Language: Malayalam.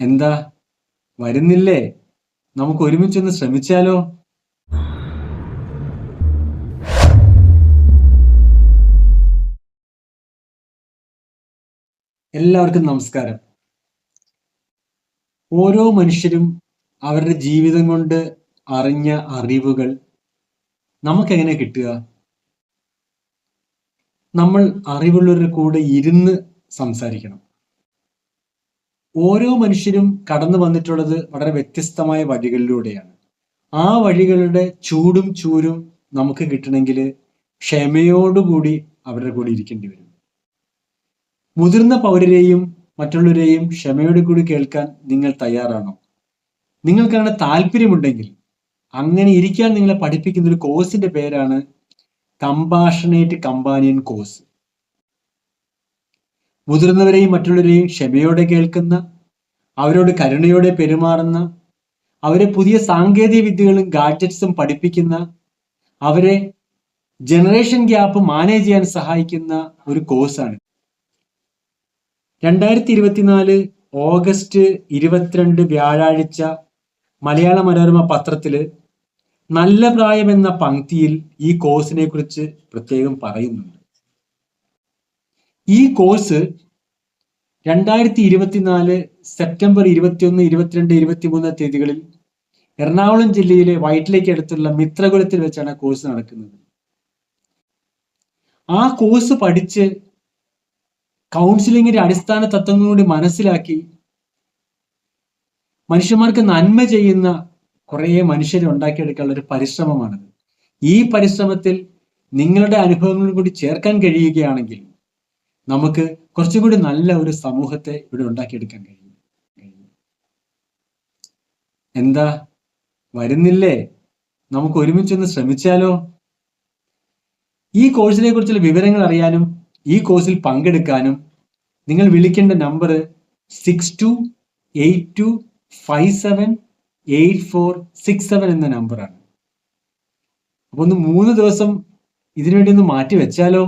എന്താ? വരുന്നില്ലേ? നമുക്ക് ഒരുമിച്ചൊന്ന് ശ്രമിച്ചാലോ? എല്ലാവർക്കും നമസ്കാരം. ഓരോ മനുഷ്യരും അവരുടെ ജീവിതം കൊണ്ട് അറിഞ്ഞ അറിവുകൾ നമുക്കെങ്ങനെ കിട്ടുക? നമ്മൾ അറിവുള്ളവരുടെ കൂടെ ഇരുന്ന് സംസാരിക്കണം. ഓരോ മനുഷ്യരും കടന്നു വന്നിട്ടുള്ളത് വളരെ വ്യത്യസ്തമായ വഴികളിലൂടെയാണ്. ആ വഴികളുടെ ചൂടും ചൂരും നമുക്ക് കിട്ടണമെങ്കിൽ ക്ഷമയോടുകൂടി അവരുടെ കൂടെ ഇരിക്കേണ്ടി വരും. മുതിർന്ന പൗരരെയും മറ്റുള്ളവരെയും ക്ഷമയോട് കൂടി കേൾക്കാൻ നിങ്ങൾ തയ്യാറാണോ? നിങ്ങൾക്കങ്ങനെ താല്പര്യമുണ്ടെങ്കിൽ അങ്ങനെ ഇരിക്കാൻ നിങ്ങളെ പഠിപ്പിക്കുന്ന ഒരു കോഴ്സിന്റെ പേരാണ് കമ്പാഷണേറ്റ് കമ്പാനിയൻ കോഴ്സ് മുതിർന്നവരെയും മറ്റുള്ളവരെയും ക്ഷമയോടെ കേൾക്കുന്ന അവരോട് കരുണയോടെ പെരുമാറുന്ന അവരെ പുതിയ സാങ്കേതിക വിദ്യകളും ഗാഡ്ജറ്റ്സും പഠിപ്പിക്കുന്ന അവരെ ജനറേഷൻ ഗ്യാപ്പ് മാനേജ് ചെയ്യാൻ സഹായിക്കുന്ന ഒരു കോഴ്സാണ്. രണ്ടായിരത്തി ഇരുപത്തിനാല് ഓഗസ്റ്റ് ഇരുപത്തിരണ്ട് വ്യാഴാഴ്ച മലയാള മനോരമ പത്രത്തിൽ നല്ല പ്രായം എന്ന പങ്ക്തിയിൽ ഈ കോഴ്സിനെ കുറിച്ച് പ്രത്യേകം പറയുന്നുണ്ട്. ഈ കോഴ്സ് രണ്ടായിരത്തി ഇരുപത്തിനാല് സെപ്റ്റംബർ ഇരുപത്തിയൊന്ന് ഇരുപത്തിരണ്ട് ഇരുപത്തിമൂന്ന് തീയതികളിൽ എറണാകുളം ജില്ലയിലെ വയറ്റിലേക്ക് അടുത്തുള്ള മിത്രകുലത്തിൽ വെച്ചാണ് കോഴ്സ് നടക്കുന്നത്. ആ കോഴ്സ് പഠിച്ച് കൗൺസിലിങ്ങിന്റെ അടിസ്ഥാന തത്വങ്ങൾ കൂടി മനസ്സിലാക്കി മനുഷ്യന്മാർക്ക് നന്മ ചെയ്യുന്ന കുറേ മനുഷ്യരെ ഉണ്ടാക്കിയെടുക്കാനുള്ള ഒരു പരിശ്രമമാണിത്. ഈ പരിശ്രമത്തിൽ നിങ്ങളുടെ അനുഭവങ്ങളും കൂടി ചേർക്കാൻ കഴിയുകയാണെങ്കിൽ നമുക്ക് കുറച്ചും കൂടി നല്ല ഒരു സമൂഹത്തെ ഇവിടെ ഉണ്ടാക്കിയെടുക്കാൻ കഴിയും. എന്താ? വരുന്നില്ലേ? നമുക്ക് ഒരുമിച്ചൊന്ന് ശ്രമിച്ചാലോ? ഈ കോഴ്സിനെ കുറിച്ചുള്ള വിവരങ്ങൾ അറിയാനും ഈ കോഴ്സിൽ പങ്കെടുക്കാനും നിങ്ങൾ വിളിക്കേണ്ട number six two eight two five seven eight four six seven എന്ന നമ്പറാണ്. അപ്പൊ ഒന്ന് മൂന്ന് ദിവസം ഇതിനുവേണ്ടി ഒന്ന് മാറ്റി വെച്ചാലോ?